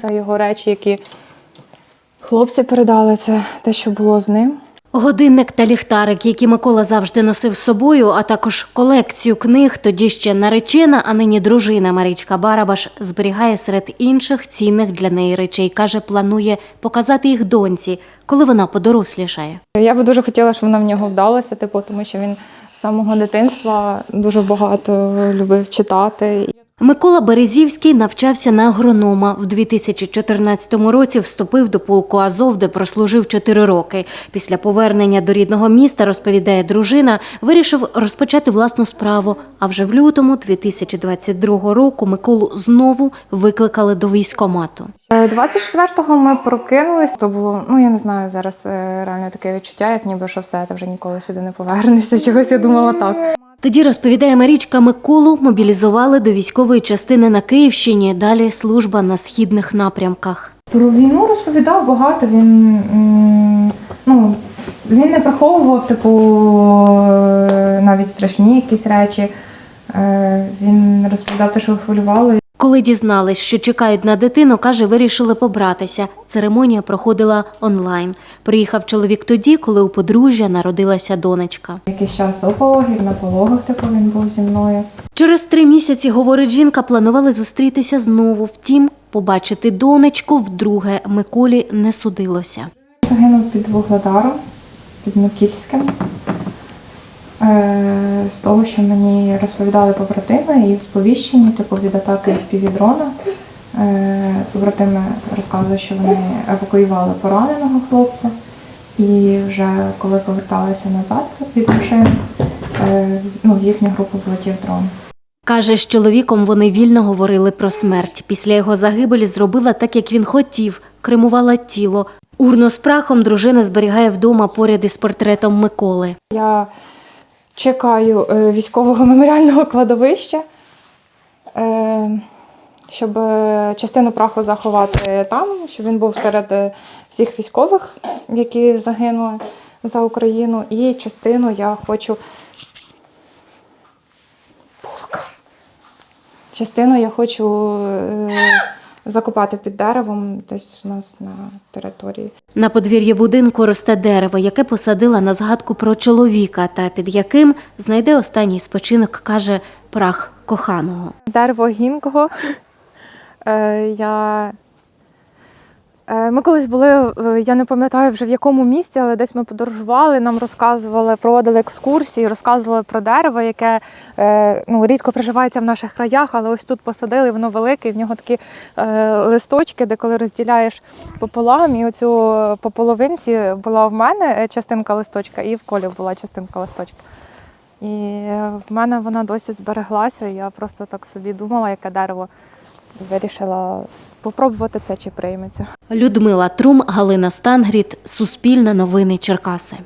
Це його речі, які хлопці передали. Це те, що було з ним. Годинник та ліхтарик, які Микола завжди носив з собою, а також колекцію книг, тоді ще наречена, а нині дружина Марічка Барабаш зберігає серед інших цінних для неї речей. Каже, планує показати їх доньці, коли вона подорослішає. Я би дуже хотіла, щоб вона в нього вдалася, типу, тому що він з самого дитинства дуже багато любив читати. Микола Березівський навчався на агронома. В 2014 році вступив до полку Азов, де прослужив 4 роки. Після повернення до рідного міста, розповідає дружина, вирішив розпочати власну справу. А вже в лютому 2022 року Миколу знову викликали до військомату. Е, 24-го ми прокинулись. То було, ну я не знаю, зараз е, реально таке відчуття, як ніби що все, ти вже ніколи сюди не повернешся. Чогось я думала так. Тоді розповідає Марічка Миколу, мобілізували до військової частини на Київщині. Далі служба на східних напрямках. Про війну розповідав багато. Він ну він не приховував, типу, е, навіть страшні якісь речі. Е, Він розповідав те, що хвилювало. Коли дізнались, що чекають на дитину, каже, вирішили побратися. Церемонія проходила онлайн. Приїхав чоловік тоді, коли у подружжя народилася донечка. Якийсь час до пологів, на пологах, типу, він був зі мною. Через три місяці, говорить жінка, планували зустрітися знову. Втім, побачити донечку вдруге Миколі не судилося. Загинув під Вугледаром, під Микільським. Е, З того, що мені розповідали побратими і в сповіщенні, типу від атаки півдрона. Побратими розказують, що вони евакуювали пораненого хлопця. І вже коли поверталися назад від машини, е, ну, в їхню групу влетів дрон. Каже, з чоловіком вони вільно говорили про смерть. Після його загибелі зробила так, як він хотів, кремувала тіло. Урну з прахом дружина зберігає вдома поряд із портретом Миколи. Я чекаю е, військового меморіального кладовища, е, щоб е, частину праху заховати там, щоб він був серед всіх військових, які загинули за Україну. І частину я хочу. Частину я хочу закопати під деревом десь у нас на території. На подвір'ї будинку росте дерево, яке посадила на згадку про чоловіка, та під яким знайде останній спочинок, каже прах коханого. Дерево гінкого. Е, я... Е, Ми колись були, е, я не пам'ятаю вже в якому місці, але десь ми подорожували, нам розказували, проводили екскурсії, розказували про дерево, яке е, ну, рідко приживається в наших краях, але ось тут посадили, воно велике, і в нього такі листочки, де коли розділяєш пополам, і оцю по половинці була в мене частинка листочка, і в колі була частинка листочка. І в мене вона досі збереглася. і Я просто так собі думала, яке дерево. Вирішила попробувати це, чи прийметься. Людмила Трум, Галина Стангріт, Суспільне новини Черкаси.